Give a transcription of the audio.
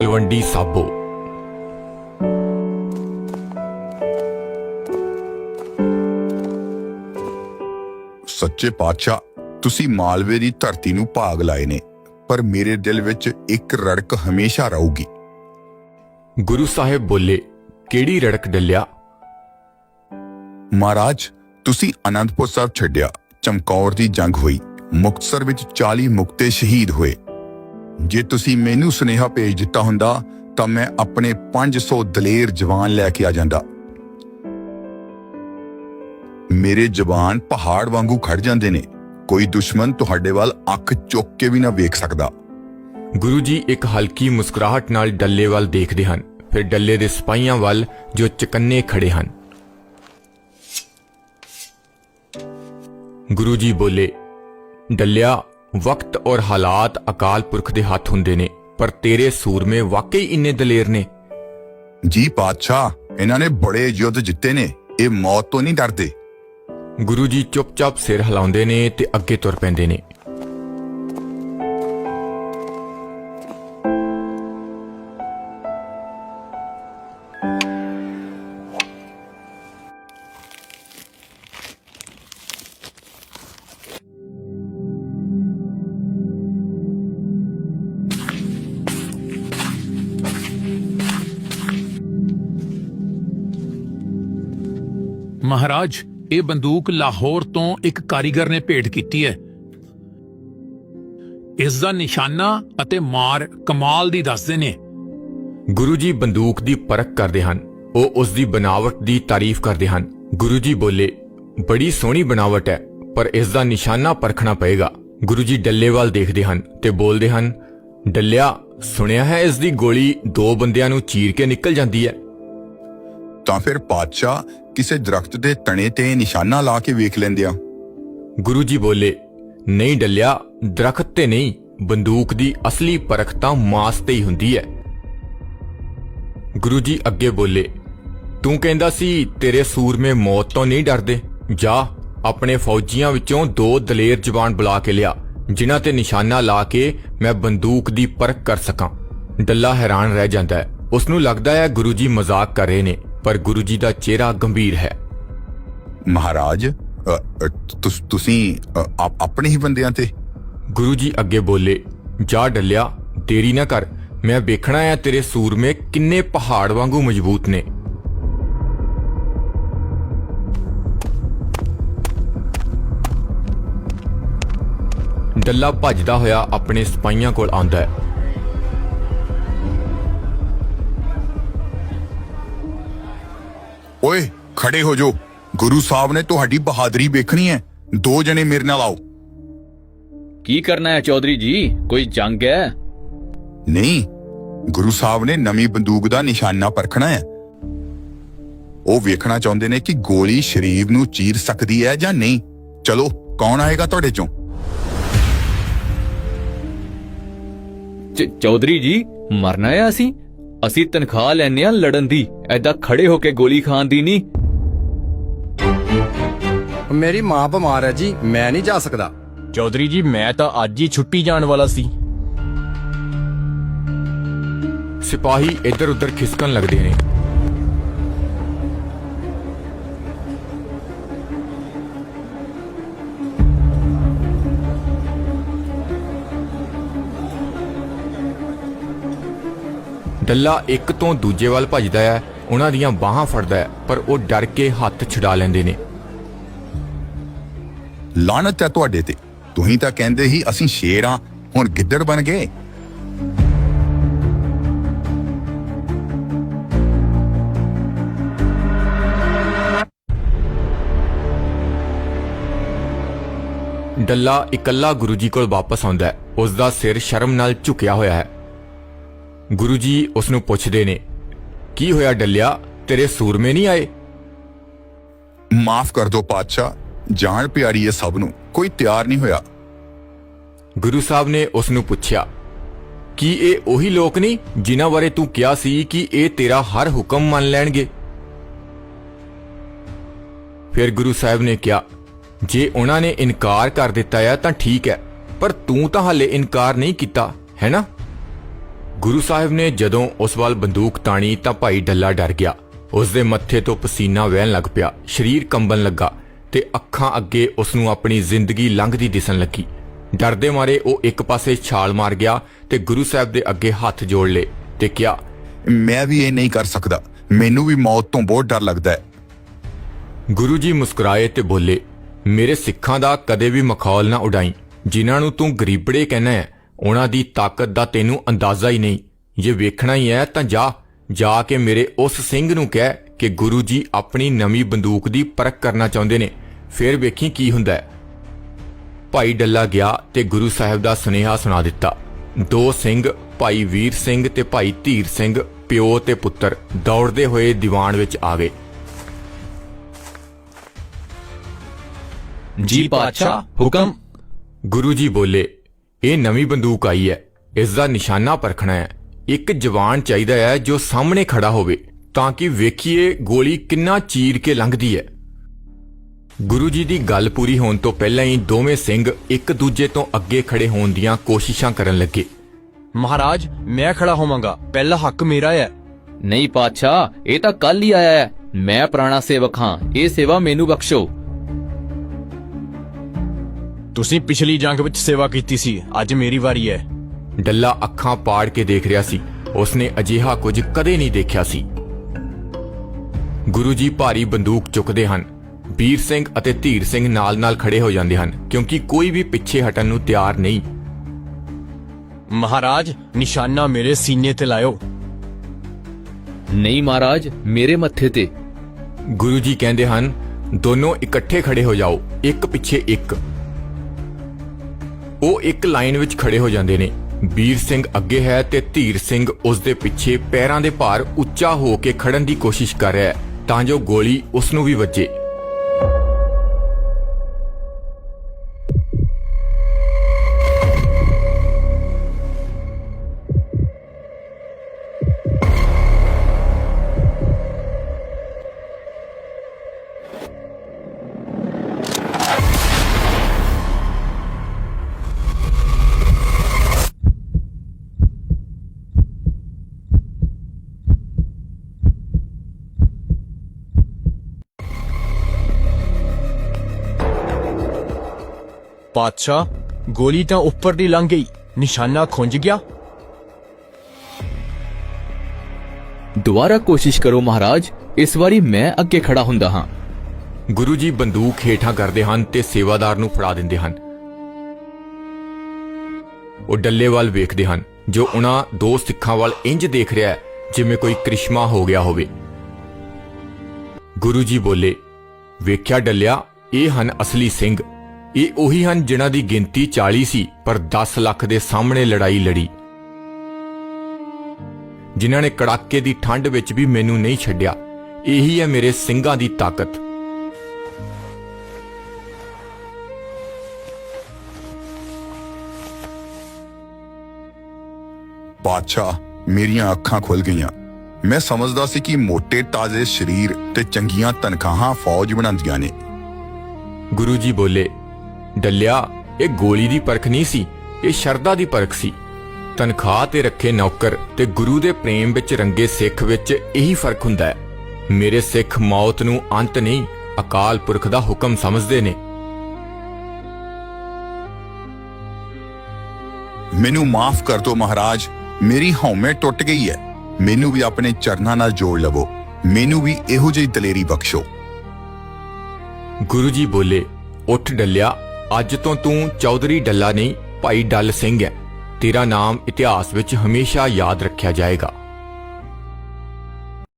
ਤਲਵੰਡੀ ਸਾਬੋ ਸੱਚੇ ਪਾਤਸ਼ਾਹ ਤੁਸੀਂ ਮਾਲਵੇ ਦੀ ਧਰਤੀ ਨੂੰ ਭਾਗ ਲਾਏ ਨੇ ਪਰ ਮੇਰੇ ਦਿਲ ਵਿੱਚ ਇੱਕ ਰੜਕ ਹਮੇਸ਼ਾ ਰਹੂਗੀ। ਗੁਰੂ ਸਾਹਿਬ ਬੋਲੇ ਕਿਹੜੀ ਰੜਕ ਡੱਲਿਆ? ਮਹਾਰਾਜ ਤੁਸੀਂ ਅਨੰਦਪੁਰ ਸਾਹਿਬ ਛੱਡਿਆ ਚਮਕੌਰ ਦੀ ਜੰਗ ਹੋਈ ਮੁਕਤਸਰ ਵਿੱਚ 40 ਮੁਕਤੇ ਸ਼ਹੀਦ ਹੋਏ। ਜੇ ਤੁਸੀਂ ਮੈਨੂੰ ਸੁਨੇਹਾ ਭੇਜ ਦਿੱਤਾ ਹੁੰਦਾ, ਤਾਂ ਮੈਂ ਆਪਣੇ 500 ਦਲੇਰ ਜਵਾਨ ਲੈ ਕੇ ਆ ਜਾਂਦਾ। ਮੇਰੇ ਜਵਾਨ ਪਹਾੜ ਵਾਂਗੂ ਖੜ ਜਾਂਦੇ ਨੇ। ਕੋਈ ਦੁਸ਼ਮਣ ਤੁਹਾਡੇ ਵੱਲ ਅੱਖ ਚੁੱਕ ਕੇ ਵੀ ਨਾ ਵੇਖ ਸਕਦਾ। ਗੁਰੂ ਜੀ ਇੱਕ ਹਲਕੀ ਮੁਸਕਰਾਹਟ ਨਾਲ ਡੱਲੇ ਵੱਲ ਦੇਖਦੇ ਹਨ। ਫਿਰ ਡੱਲੇ ਦੇ ਸਿਪਾਹੀਆਂ ਵੱਲ ਜੋ ਚਕੰਨੇ ਖੜੇ ਹਨ। ਗੁਰੂ ਜੀ ਬੋਲੇ, ਡੱਲਿਆ ਵਕਤ ਔਰ ਹਾਲਾਤ ਅਕਾਲ ਪੁਰਖ ਦੇ ਹੱਥ ਹੁੰਦੇ ਨੇ ਪਰ ਤੇਰੇ ਸੂਰਮੇ ਵਾਕਈ ਇੰਨੇ ਦਲੇਰ ਨੇ। ਜੀ ਪਾਤਸ਼ਾਹ ਇਹਨਾਂ ਨੇ ਬੜੇ ਯੁੱਧ ਜਿੱਤੇ ਨੇ ਇਹ ਮੌਤ ਤੋਂ ਨਹੀਂ ਡਰਦੇ। ਗੁਰੂ ਜੀ ਚੁੱਪਚਾਪ ਸਿਰ ਹਿਲਾਉਂਦੇ ਨੇ ਤੇ ਅੱਗੇ ਤੁਰ ਪੈਂਦੇ ਨੇ। ਮਹਾਰਾਜ, ਇਹ ਬੰਦੂਕ ਲਾਹੌਰ ਤੋਂ ਇੱਕ ਕਾਰੀਗਰ ਨੇ ਭੇਟ ਕੀਤੀ ਹੈ। ਇਸ ਦਾ ਨਿਸ਼ਾਨਾ ਅਤੇ ਮਾਰ ਕਮਾਲ ਦੀ ਦੱਸਦੇ ਨੇ। ਗੁਰੂ ਜੀ ਬੰਦੂਕ ਦੀ ਪਰਖ ਕਰਦੇ ਹਨ। ਉਹ ਉਸ ਦੀ ਬਨਾਵਟ ਦੀ ਤਾਰੀਫ ਕਰਦੇ ਹਨ। ਗੁਰੂ ਜੀ ਬੋਲੇ, ਬੜੀ ਸੋਹਣੀ ਬਨਾਵਟ ਹੈ, ਪਰ ਇਸ ਦਾ ਨਿਸ਼ਾਨਾ ਪਰਖਣਾ ਪਏਗਾ। ਗੁਰੂ ਜੀ ਡੱਲੇ ਵੱਲ ਦੇਖਦੇ ਹਨ ਤੇ ਬੋਲਦੇ ਹਨ, ਡੱਲਿਆ, ਸੁਣਿਆ ਹੈ ਇਸ ਦੀ ਗੋਲੀ? ਦੋ ਬੰਦਿਆਂ ਨੂੰ ਚੀਰ ਕੇ ਨਿਕਲ ਜਾਂਦੀ ਹੈ। ਤਾਂ ਫਿਰ ਪਾਤਸ਼ਾਹ ਕਿਸੇ ਦਰਖਤ ਦੇ ਤਣੇ ਤੇ ਨਿਸ਼ਾਨਾ ਲਾ ਕੇ ਵੇਖ ਲੈਂਦੇ ਆ ਗੁਰੂ ਜੀ ਬੋਲੇ, ਨਹੀਂ ਡੱਲਿਆ, ਦਰਖਤ ਤੇ ਨਹੀਂ, ਬੰਦੂਕ ਦੀ ਅਸਲੀ ਪਰਖ ਤਾਂ ਮਾਸ ਤੇ ਹੀ ਹੁੰਦੀ ਹੈ। ਗੁਰੂ ਜੀ ਅੱਗੇ ਬੋਲੇ, ਤੂੰ ਕਹਿੰਦਾ ਸੀ ਤੇਰੇ ਸੂਰਮੇ ਮੌਤ ਤੋਂ ਨਹੀਂ ਡਰਦੇ? ਜਾ, ਆਪਣੇ ਫੌਜੀਆਂ ਵਿੱਚੋਂ ਦੋ ਦਲੇਰ ਜਵਾਨ ਬੁਲਾ ਕੇ ਲਿਆ, ਜਿਨ੍ਹਾਂ ਤੇ ਨਿਸ਼ਾਨਾ ਲਾ ਕੇ ਮੈਂ ਬੰਦੂਕ ਦੀ ਪਰਖ ਕਰ ਸਕਾਂ। ਡੱਲਾ ਹੈਰਾਨ ਰਹਿ ਜਾਂਦਾ ਹੈ। ਉਸ ਨੂੰ ਲੱਗਦਾ ਹੈ ਗੁਰੂ ਜੀ ਮਜ਼ਾਕ ਕਰ ਰਹੇ ਨੇ। ਪਰ ਗੁਰੂ ਜੀ ਦਾ ਚਿਹਰਾ ਗੰਭੀਰ ਹੈ। ਮਹਾਰਾਜ ਤੁਸ- ਆਪਣੇ ਹੀ ਬੰਦਿਆਂ ਤੇ? ਗੁਰੂ ਜੀ ਅੱਗੇ ਬੋਲੇ ਜਾ ਡੱਲਿਆ ਦੇਰੀ ਨਾ ਕਰ ਮੈਂ ਵੇਖਣਾ ਹੈ ਤੇਰੇ ਸੂਰਮੇ ਕਿੰਨੇ ਪਹਾੜ ਵਾਂਗੂ ਮਜ਼ਬੂਤ ਨੇ। ਡੱਲਾ ਭੱਜਦਾ ਹੋਇਆ ਆਪਣੇ ਸਿਪਾਹੀਆਂ ਕੋਲ ਆਉਂਦਾ ਹੈ। ਓਏ ਖੜੇ ਹੋ ਜੋ ਗੁਰੂ ਸਾਹਿਬ ਨੇ ਤੁਹਾਡੀ ਬਹਾਦਰੀ ਵੇਖਣੀ ਹੈ। ਦੋ ਜਣੇ ਮੇਰੇ ਨਾਲ ਆਓ। ਕੀ ਕਰਨਾ ਹੈ ਚੌਧਰੀ ਜੀ? ਕੋਈ ਜੰਗ ਹੈ? ਨਹੀਂ ਗੁਰੂ ਸਾਹਿਬ ਨੇ ਨਵੀਂ ਬੰਦੂਕ ਦਾ ਨਿਸ਼ਾਨਾ ਪਰਖਣਾ ਹੈ। ਉਹ ਵੇਖਣਾ ਚਾਹੁੰਦੇ ਨੇ ਕਿ ਗੋਲੀ ਸ਼ਰੀਰ ਨੂੰ ਚੀਰ ਸਕਦੀ ਹੈ ਜਾਂ ਨਹੀਂ। ਚਲੋ ਕੌਣ ਆਏਗਾ ਤੁਹਾਡੇ ਚੋਂ? ਚ- ਚੌਧਰੀ ਜੀ ਮਰਨਾ ਹੈ ਅਸੀਂ? ਅਸੀਂ ਤਨਖਾਹ ਲੈਨੇ ਆ ਲੜਨ ਦੀ। ਐਦਾਂ ਖੜੇ ਹੋ ਕੇ ਗੋਲੀ ਖਾਣ ਦੀ ਨਹੀਂ ਮੇਰੀ ਮਾਂ ਬਿਮਾਰ ਹੈ ਜੀ ਮੈਂ ਨਹੀਂ ਜਾ ਸਕਦਾ। ਚੌਧਰੀ ਜੀ ਮੈਂ ਤਾਂ ਅੱਜ ਹੀ ਛੁੱਟੀ ਜਾਣ ਵਾਲਾ ਸੀ। ਸਿਪਾਹੀ ਇੱਧਰ ਉੱਧਰ ਖਿਸਕਣ ਲੱਗਦੇ ਨੇ। ਡੱਲਾ ਇੱਕ ਤੋਂ ਦੂਜੇ ਵੱਲ ਭੱਜਦਾ ਹੈ ਉਹਨਾਂ ਦੀਆਂ ਬਾਹਾਂ ਫੜਦਾ ਹੈ ਪਰ ਉਹ ਡਰ ਕੇ ਹੱਥ ਛੁਡਾ ਲੈਂਦੇ ਨੇ। ਲਾਨਤ ਹੈ ਤੁਹਾਡੇ ਤੇ। ਤੁਸੀਂ ਤਾਂ ਕਹਿੰਦੇ ਸੀ ਅਸੀਂ ਸ਼ੇਰ ਆ ਹੁਣ ਗਿੱਦੜ ਬਣ ਗਏ। ਡੱਲਾ ਇਕੱਲਾ ਗੁਰੂ ਜੀ ਕੋਲ ਵਾਪਸ ਆਉਂਦਾ ਹੈ ਉਸ ਦਾ ਸਿਰ ਸ਼ਰਮ ਨਾਲ ਝੁਕਿਆ ਹੋਇਆ ਹੈ। ਗੁਰੂ ਜੀ ਉਸ ਨੂੰ ਪੁੱਛਦੇ ਨੇ ਕੀ ਹੋਇਆ ਡੱਲਿਆ? ਤੇਰੇ ਸੂਰਮੇ ਨਹੀਂ ਆਏ? ਮਾਫ ਕਰ ਦਿਓ ਪਾਤਸ਼ਾਹ ਜਾਨ ਪਿਆਰੀ ਹੈ ਸਭ ਨੂੰ ਕੋਈ ਤਿਆਰ ਨਹੀਂ ਹੋਇਆ। ਗੁਰੂ ਸਾਹਿਬ ਨੇ ਉਸ ਨੂੰ ਪੁੱਛਿਆ ਕੀ ਇਹ ਉਹੀ ਲੋਕ ਨਹੀਂ ਜਿਨ੍ਹਾਂ ਬਾਰੇ ਤੂੰ ਕਿਹਾ ਸੀ ਕਿ ਇਹ ਤੇਰਾ ਹਰ ਹੁਕਮ ਮੰਨ ਲੈਣਗੇ? ਫਿਰ ਗੁਰੂ ਸਾਹਿਬ ਨੇ ਕਿਹਾ ਜੇ ਉਹਨਾਂ ਨੇ ਇਨਕਾਰ ਕਰ ਦਿੱਤਾ ਹੈ ਤਾਂ ਠੀਕ ਹੈ ਪਰ ਤੂੰ ਤਾਂ ਹਾਲੇ ਇਨਕਾਰ ਨਹੀਂ ਕੀਤਾ ਹੈ ਨਾ? ਗੁਰੂ ਸਾਹਿਬ ਨੇ ਜਦੋਂ ਉਸ ਵੱਲ ਬੰਦੂਕ ਤਾਣੀ ਤਾਂ ਭਾਈ ਡੱਲਾ ਡਰ ਗਿਆ। ਉਸ ਦੇ ਮੱਥੇ ਤੋਂ ਪਸੀਨਾ ਵਹਿਣ ਲੱਗ ਪਿਆ। ਸਰੀਰ ਕੰਬਣ ਲੱਗਾ ਤੇ ਅੱਖਾਂ ਅੱਗੇ ਉਸ ਨੂੰ ਆਪਣੀ ਜ਼ਿੰਦਗੀ ਲੰਘਦੀ ਦਿਸਣ ਲੱਗੀ। ਡਰਦੇ ਮਾਰੇ ਉਹ ਇੱਕ ਪਾਸੇ ਛਾਲ ਮਾਰ ਗਿਆ ਤੇ ਗੁਰੂ ਸਾਹਿਬ ਦੇ ਅੱਗੇ ਹੱਥ ਜੋੜ ਲਏ ਤੇ ਕਿਹਾ ਮੈਂ ਵੀ ਇਹ ਨਹੀਂ ਕਰ ਸਕਦਾ। ਮੈਨੂੰ ਵੀ ਮੌਤ ਤੋਂ ਬਹੁਤ ਡਰ ਲੱਗਦਾ ਹੈ। ਗੁਰੂ ਜੀ ਮੁਸਕਰਾਏ ਤੇ ਬੋਲੇ ਮੇਰੇ ਸਿੱਖਾਂ ਦਾ ਕਦੇ ਵੀ ਮਖੌਲ ਨਾ ਉਡਾਈ। ਜਿਨ੍ਹਾਂ ਨੂੰ ਤੂੰ ਗਰੀਬੜੇ ਕਹਿੰਦਾ ਹੈ ਉਹਨਾਂ ਦੀ ਤਾਕਤ ਦਾ ਤੈਨੂੰ ਅੰਦਾਜ਼ਾ ਹੀ ਨਹੀਂ। ਜੇ ਵੇਖਣਾ ਹੀ ਹੈ ਤਾਂ ਜਾ ਜਾ ਕੇ ਮੇਰੇ ਉਸ ਸਿੰਘ ਨੂੰ ਕਹਿ ਕਿ ਗੁਰੂ ਜੀ ਆਪਣੀ ਨਵੀਂ ਬੰਦੂਕ ਦੀ ਪਰਖ ਕਰਨਾ ਚਾਹੁੰਦੇ ਨੇ। ਫਿਰ ਵੇਖੀ ਕੀ ਹੁੰਦਾ ਹੈ। ਭਾਈ ਡੱਲਾ ਗਿਆ ਤੇ ਗੁਰੂ ਸਾਹਿਬ ਦਾ ਸੁਨੇਹਾ ਸੁਣਾ ਦਿੱਤਾ। ਦੋ ਸਿੰਘ ਭਾਈ ਵੀਰ ਸਿੰਘ ਤੇ ਭਾਈ ਧੀਰ ਸਿੰਘ ਪਿਓ ਤੇ ਪੁੱਤਰ ਦੌੜਦੇ ਹੋਏ ਦੀਵਾਨ ਵਿੱਚ ਆ ਗਏ। ਜੀ ਪਾਤਸ਼ਾਹ ਹੁਕਮ। ਗੁਰੂ ਜੀ ਬੋਲੇ ਇਹ ਨਵੀਂ ਬੰਦੂਕ ਆਈ ਹੈ। ਇਸ ਦਾ ਨਿਸ਼ਾਨਾ ਪਰਖਣਾ ਹੈ। ਇੱਕ ਜਵਾਨ ਚਾਹੀਦਾ ਹੈ ਜੋ ਸਾਹਮਣੇ ਖੜਾ ਹੋਵੇ ਤਾਂ ਕਿ ਵੇਖੀਏ ਗੋਲੀ ਕਿੰਨਾ ਚੀਰ ਕੇ ਲੰਘਦੀ ਹੈ। ਗੁਰੂ ਜੀ ਦੀ ਗੱਲ ਪੂਰੀ ਹੋਣ ਤੋਂ ਪਹਿਲਾਂ ਹੀ ਦੋਵੇਂ ਸਿੰਘ ਇੱਕ ਦੂਜੇ ਤੋਂ ਅੱਗੇ ਖੜੇ ਹੋਣ ਦੀਆਂ ਕੋਸ਼ਿਸ਼ਾਂ ਕਰਨ ਲੱਗੇ। ਮਹਾਰਾਜ ਮੈਂ ਖੜਾ ਹੋਵਾਂਗਾ। ਪਹਿਲਾ ਹੱਕ ਮੇਰਾ ਹੈ। ਨਹੀਂ ਪਾਤਸ਼ਾਹ ਇਹ ਤਾਂ ਕੱਲ ਹੀ ਆਇਆ ਹੈ। ਮੈਂ ਪੁਰਾਣਾ ਸੇਵਕ ਹਾਂ। ਇਹ ਸੇਵਾ ਮੈਨੂੰ ਬਖਸ਼ੋ। ਤੁਸੀਂ ਪਿਛਲੀ ਜੰਗ ਵਿੱਚ ਸੇਵਾ ਕੀਤੀ ਸੀ। ਅੱਜ ਮੇਰੀ ਵਾਰੀ ਹੈ। ਡੱਲਾ ਅੱਖਾਂ ਪਾੜ ਕੇ ਦੇਖ ਰਿਹਾ ਸੀ। ਉਸਨੇ ਅਜਿਹਾ ਕੁਝ ਕਦੇ ਨਹੀਂ ਦੇਖਿਆ ਸੀ। ਗੁਰੂ ਜੀ ਭਾਰੀ ਬੰਦੂਕ ਚੁੱਕਦੇ ਹਨ। ਵੀਰ ਸਿੰਘ ਅਤੇ ਧੀਰ ਸਿੰਘ ਨਾਲ-ਨਾਲ ਖੜੇ ਹੋ ਜਾਂਦੇ ਹਨ ਕਿਉਂਕਿ ਕੋਈ ਵੀ ਪਿੱਛੇ ਹਟਣ ਨੂੰ ਤਿਆਰ ਨਹੀਂ। ਮਹਾਰਾਜ ਨਿਸ਼ਾਨਾ ਮੇਰੇ ਸੀਨੇ ਤੇ ਲਾਇਓ। ਨਹੀਂ ਮਹਾਰਾਜ ਮੇਰੇ ਮੱਥੇ ਤੇ। ਗੁਰੂ ਜੀ ਕਹਿੰਦੇ ਹਨ ਦੋਨੋਂ ਇਕੱਠੇ ਖੜੇ ਹੋ ਜਾਓ ਇੱਕ ਪਿੱਛੇ ਇੱਕ। ਉਹ ਇੱਕ ਲਾਈਨ ਵਿੱਚ ਖੜੇ ਹੋ ਜਾਂਦੇ ਨੇ। ਵੀਰ ਸਿੰਘ ਅੱਗੇ ਹੈ ਤੇ ਧੀਰ ਸਿੰਘ ਉਸ ਦੇ ਪਿੱਛੇ ਪੈਰਾਂ ਦੇ ਭਾਰ ਉੱਚਾ ਹੋ ਕੇ ਖੜਨ ਦੀ ਕੋਸ਼ਿਸ਼ ਕਰ ਰਿਹਾ ਹੈ। ਤਾਂ ਜੋ ਗੋਲੀ ਉਸ ਨੂੰ ਵੀ ਵੱਜੇ। ਪਾਤਸ਼ਾਹ ਗੋਲੀ ਤਾਂ ਉੱਪਰ ਦੀ ਲੰਘ ਗਈ। ਨਿਸ਼ਾਨਾ ਖੁੰਝ ਗਿਆ। ਦੁਬਾਰਾ ਕੋਸ਼ਿਸ਼ ਕਰੋ ਮਹਾਰਾਜ ਇਸ ਵਾਰੀ ਮੈਂ ਅੱਗੇ ਖੜਾ ਹੁੰਦਾ ਹਾਂ। ਗੁਰੂ ਜੀ ਬੰਦੂਕ ਹੇਠਾਂ ਕਰਦੇ ਹਨ ਤੇ ਸੇਵਾਦਾਰ ਨੂੰ ਫੜਾ ਦਿੰਦੇ ਹਨ। ਉਹ ਡੱਲੇ ਵੱਲ ਵੇਖਦੇ ਹਨ ਜੋ ਉਹਨਾਂ ਦੋ ਸਿੱਖਾਂ ਵੱਲ ਇੰਜ ਦੇਖ ਰਿਹਾ ਹੈ ਜਿਵੇਂ ਕੋਈ ਕ੍ਰਿਸ਼ਮਾ ਹੋ ਗਿਆ ਹੋਵੇ। ਗੁਰੂ ਜੀ ਬੋਲੇ ਵੇਖਿਆ ਡੱਲਿਆ ਇਹ ਹਨ ਅਸਲੀ ਸਿੰਘ ਇਹ ਉਹੀ ਹਨ ਜਿਨ੍ਹਾਂ ਦੀ ਗਿਣਤੀ 40 ਸੀ ਪਰ 10 ਲੱਖ ਦੇ ਸਾਹਮਣੇ ਲੜਾਈ ਲੜੀ। ਜਿਨ੍ਹਾਂ ਨੇ ਕੜਾਕੇ ਦੀ ਠੰਡ ਵਿੱਚ ਵੀ ਮੈਨੂੰ ਨਹੀਂ ਛੱਡਿਆ। ਇਹੀ ਹੈ ਮੇਰੇ ਸਿੰਘਾਂ ਦੀ ਤਾਕਤ। ਬਾਦਸ਼ਾਹ ਮੇਰੀਆਂ ਅੱਖਾਂ ਖੁੱਲ ਗਈਆਂ। ਮੈਂ ਸਮਝਦਾ ਸੀ ਕਿ ਮੋٹے ਤਾਜ਼ੇ ਸਰੀਰ ਤੇ ਚੰਗੀਆਂ ਤਨਖਾਹਾਂ ਫੌਜ ਬਣਾਉਂਦੀਆਂ ਨੇ। ਗੁਰੂ ਜੀ ਬੋਲੇ ਡੱਲਿਆ ਇਹ ਗੋਲੀ ਦੀ ਪਰਖ ਨਹੀਂ ਸੀ ਇਹ ਸ਼ਰਧਾ ਦੀ ਪਰਖ ਸੀ। ਤਨਖਾਹ ਤੇ ਰੱਖੇ ਨੌਕਰ ਤੇ ਗੁਰੂ ਦੇ ਪ੍ਰੇਮ ਵਿੱਚ ਰੰਗੇ ਸਿੱਖ ਵਿੱਚ ਇਹੀ ਫ਼ਰਕ ਹੁੰਦਾ ਹੈ। ਮੇਰੇ ਸਿੱਖ ਮੌਤ ਨੂੰ ਅੰਤ ਨਹੀਂ ਅਕਾਲ ਪੁਰਖ ਦਾ ਹੁਕਮ ਸਮਝਦੇ ਨੇ। ਮੈਨੂੰ ਮਾਫ ਕਰ ਦਿਓ ਮਹਾਰਾਜ ਮੇਰੀ ਹਉਮੈ ਟੁੱਟ ਗਈ ਹੈ। ਮੈਨੂੰ ਵੀ ਆਪਣੇ ਚਰਨਾਂ ਨਾਲ ਜੋੜ ਲਵੋ ਮੈਨੂੰ ਵੀ ਇਹੋ ਜਿਹੀ ਦਲੇਰੀ ਬਖਸ਼ੋ। ਗੁਰੂ ਜੀ ਬੋਲੇ ਉੱਠ ਡੱਲਿਆ ਅੱਜ ਤੋਂ ਤੂੰ ਚੌਧਰੀ ਡੱਲਾ ਨਹੀਂ, ਭਾਈ ਡੱਲ ਸਿੰਘ ਹੈ। ਤੇਰਾ ਨਾਮ ਇਤਿਹਾਸ ਵਿੱਚ ਹਮੇਸ਼ਾ ਯਾਦ ਰੱਖਿਆ ਜਾਏਗਾ।